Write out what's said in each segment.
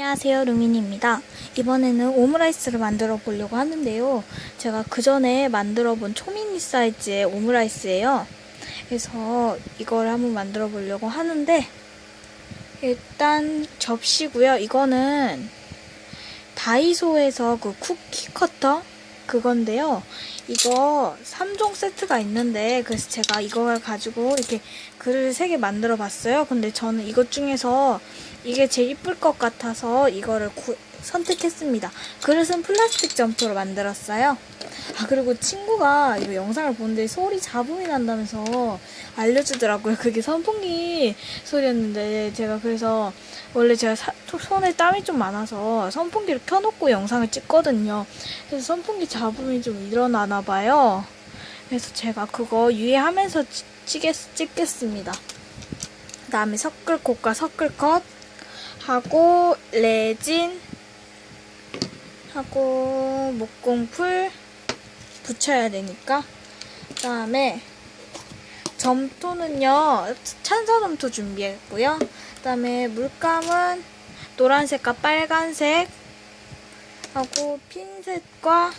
안녕하세요 루민입니다. 이번에는 오므라이스를 만들어 보려고 하는데요. 제가 그 전에 만들어 본 초미니 사이즈의 오므라이스예요. 그래서 이걸 한번 만들어 보려고 하는데 일단 접시고요. 이거는 다이소에서 그 쿠키 커터 그건데요. 이거 3종 세트가 있는데 그래서 제가 이걸 가지고 이렇게 글을 3개 만들어 봤어요. 근데 저는 이것 중에서 이게 제일 이쁠 것 같아서 이거를 구- 선택했습니다. 그릇은 플라스틱 점토로 만들었어요. 아 그리고 친구가 이거 영상을 보는데 소리 잡음이 난다면서 알려주더라고요. 그게 선풍기 소리였는데 제가 그래서 원래 제가 사- 손에 땀이 좀 많아서 선풍기를 켜놓고 영상을 찍거든요. 그래서 선풍기 잡음이 좀 일어나나 봐요. 그래서 제가 그거 유의하면서 찌- 찍겠, 찍겠습니다. 그 다음에 섞을꽃과 섞을컷 하고 레진 하고 목공풀 붙여야 되니까. 그 다음에 점토는요 찬사점토 준비했고요. 그 다음에 물감은 노란색과 빨간색 하고 핀셋과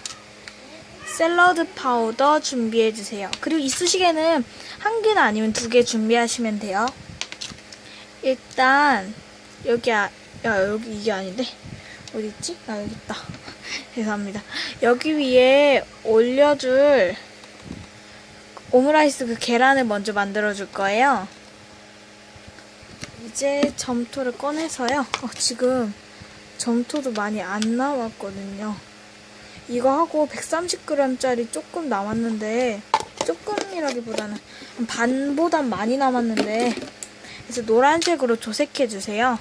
샐러드 파우더 준비해주세요. 그리고 이쑤시개는 한 개나 아니면 두 개 준비하시면 돼요. 일단 여기 아, 야 여기 이게 아닌데 어디 있지? 아 여기 있다. 죄송합니다. 여기 위에 올려줄 오므라이스 그 계란을 먼저 만들어 줄 거예요. 이제 점토를 꺼내서요. 어, 지금 점토도 많이 안 남았거든요. 이거 하고 130g짜리 조금 남았는데 조금이라기보다는 반보단 많이 남았는데 그래서 노란색으로 조색해 주세요.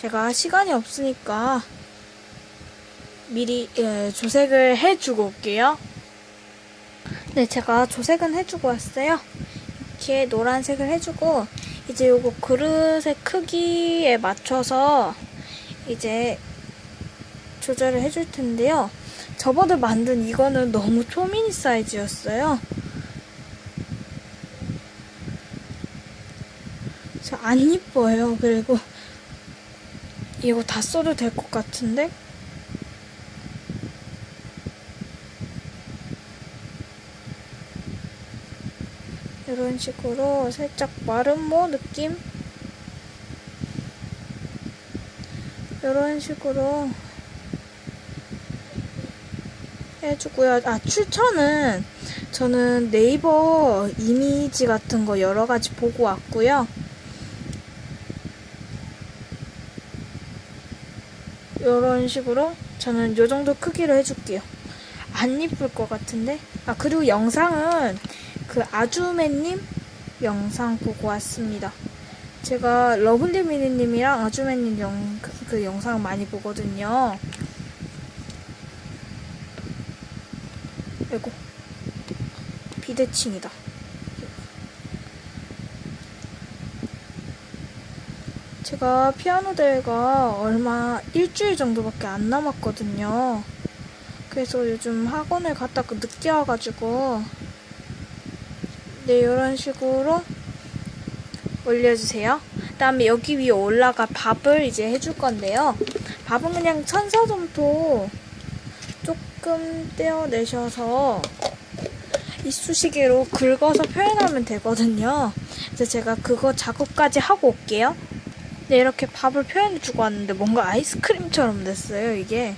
제가 시간이 없으니까 미리 예, 조색을 해주고 올게요. 네, 제가 조색은 해주고 왔어요. 이렇게 노란색을 해주고 이제 요거 그릇의 크기에 맞춰서 이제 조절을 해줄 텐데요. 저번에 만든 이거는 너무 초미니 사이즈였어요. 저 안 이뻐요. 그리고 이거 다 써도 될 것 같은데? 이런 식으로 살짝 마름모 느낌? 이런 식으로 해주고요. 아, 추천은 저는 네이버 이미지 같은 거 여러 가지 보고 왔고요. 이런 식으로 저는 요 정도 크기로 해줄게요. 안 이쁠 것 같은데? 아, 그리고 영상은 그 아주매님 영상 보고 왔습니다. 제가 러블리 미니님이랑 아주매님 영, 그, 그 영상 많이 보거든요. 아이고. 비대칭이다. 제가 피아노 대회가 얼마 일주일 정도밖에 안 남았거든요. 그래서 요즘 학원을 갔다가 늦게 와가지고 네 이런 식으로 올려주세요. 그다음에 여기 위에 올라가 밥을 이제 해줄 건데요. 밥은 그냥 천사점토 조금 떼어내셔서 이쑤시개로 긁어서 표현하면 되거든요. 그래서 제가 그거 작업까지 하고 올게요. 네, 이렇게 밥을 표현해 주고 왔는데 뭔가 아이스크림처럼 됐어요, 이게.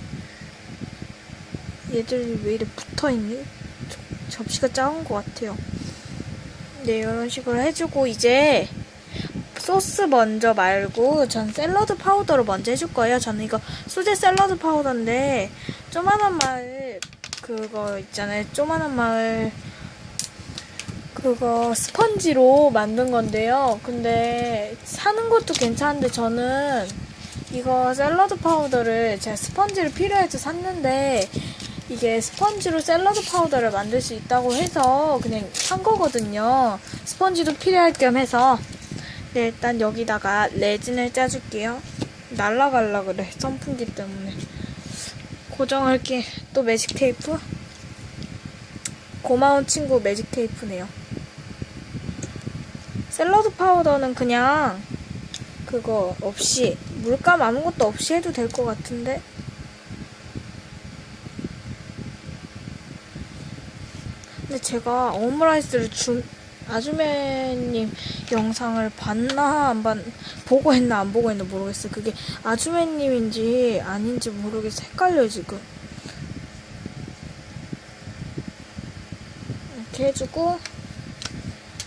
얘들이 왜 이래 붙어있니? 저- 접시가 작은 것 같아요. 네, 이런 식으로 해주고, 이제 소스 먼저 말고 전 샐러드 파우더를 먼저 해줄 거예요. 저는 이거 수제 샐러드 파우더인데, 쪼만한 마을, 그거 있잖아요. 쪼만한 마을, 그거 스펀지로 만든 건데요. 근데 사는 것도 괜찮은데 저는 이거 샐러드 파우더를 제가 스펀지를 필요해서 샀는데 이게 스펀지로 샐러드 파우더를 만들 수 있다고 해서 그냥 산 거거든요. 스펀지도 필요할 겸 해서 네, 일단 여기다가 레진을 짜줄게요. 날라갈라 그래 선풍기 때문에 고정할게 또 매직 테이프 고마운 친구 매직 테이프네요. 샐러드 파우더는 그냥 그거 없이 물감 아무것도 없이 해도 될 것 같은데. 근데 제가 오므라이스를 준 아주매님 영상을 봤나 안 봤, 보고 했나 안 보고 했나 모르겠어요. 그게 아주매님인지 아닌지 모르겠어. 헷갈려요 지금. 이렇게 해주고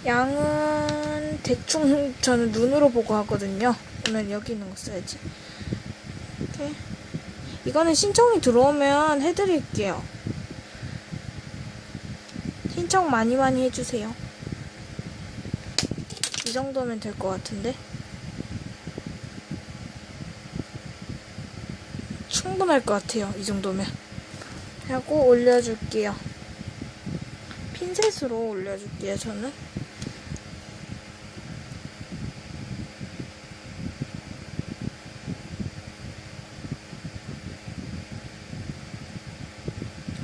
양은 대충 저는 눈으로 보고 하거든요. 오늘 여기 있는 거 써야지. 이렇게 이거는 신청이 들어오면 해드릴게요. 신청 많이 많이 해주세요. 이 정도면 될 것 같은데? 충분할 것 같아요. 이 정도면. 하고 올려줄게요. 핀셋으로 올려줄게요. 저는.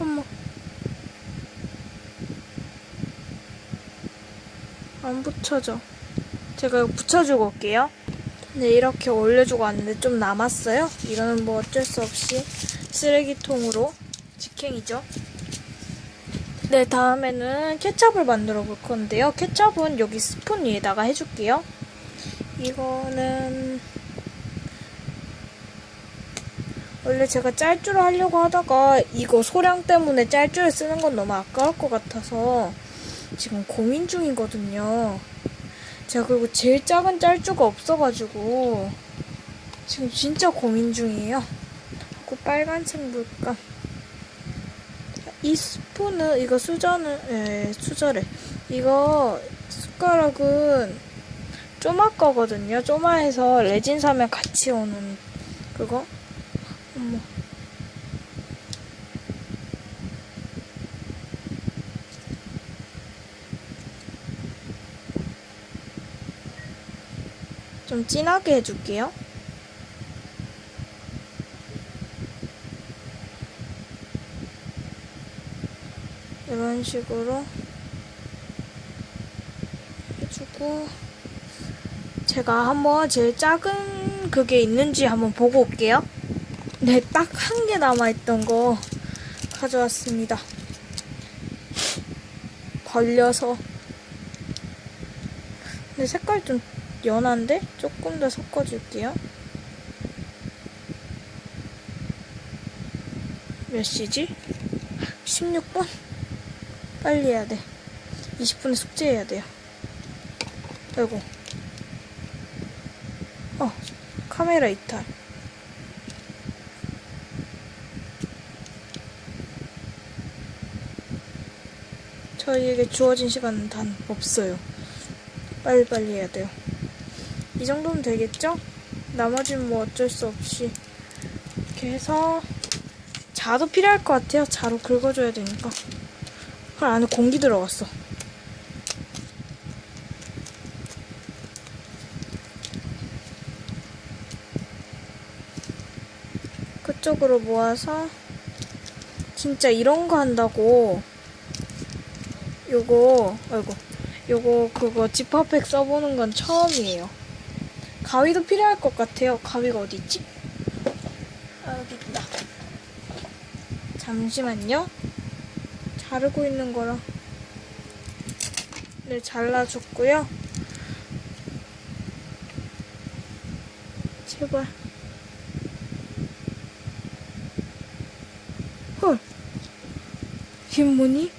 어머. 안 붙여져. 제가 붙여주고 올게요. 네, 이렇게 올려주고 왔는데 좀 남았어요. 이거는 뭐 어쩔 수 없이 쓰레기통으로 직행이죠. 네, 다음에는 케찹을 만들어 볼 건데요. 케찹은 여기 스푼 위에다가 해줄게요. 이거는 원래 제가 짤줄을 하려고 하다가 이거 소량 때문에 짤줄을 쓰는 건 너무 아까울 것 같아서 지금 고민 중이거든요. 제가 그리고 제일 작은 짤주가 없어가지고 지금 진짜 고민 중이에요. 하고 빨간색 물감. 이 스푼은 이거 수저는 예 수저래. 이거 숟가락은 쪼마 거거든요. 쪼마에서 레진 사면 같이 오는 그거. 어머. 좀 진하게 해줄게요. 이런 식으로 해주고 제가 한번 제일 작은 그게 있는지 한번 보고 올게요. 네, 딱 한 개 남아있던 거 가져왔습니다. 벌려서. 근데 색깔 좀 연한데? 조금 더 섞어줄게요. 몇 시지? 16분? 빨리 해야 돼. 20분에 숙제해야 돼요. 아이고. 어, 카메라 이탈. 저희에게 주어진 시간은 단 없어요. 빨리빨리 해야 돼요. 이 정도면 되겠죠? 나머지는 뭐 어쩔 수 없이 이렇게 해서 자도 필요할 것 같아요. 자로 긁어줘야 되니까. 헐 안에 공기 들어갔어. 그쪽으로 모아서 진짜 이런 거 한다고 요거 아이고 요거 그거 지퍼백 써보는 건 처음이에요. 가위도 필요할 것 같아요. 가위가 어디 있지? 아 여기 있다. 잠시만요. 자르고 있는 거라. 네 잘라줬고요. 제발. 헐. 이게 뭐니?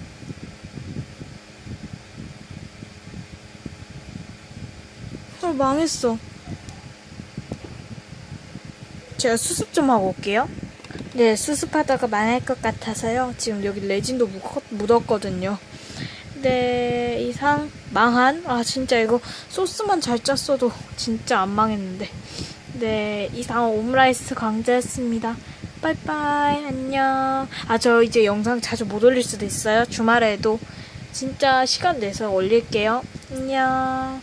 헐 망했어. 제가 수습 좀 하고 올게요. 네, 수습하다가 망할 것 같아서요. 지금 여기 레진도 묻- 묻었거든요. 네, 이상 망한? 아, 진짜 이거 소스만 잘 짰어도 진짜 안 망했는데. 네, 이상 오므라이스 강자였습니다. 빠이빠이, 안녕. 아, 저 이제 영상 자주 못 올릴 수도 있어요. 주말에도. 진짜 시간 내서 올릴게요. 안녕.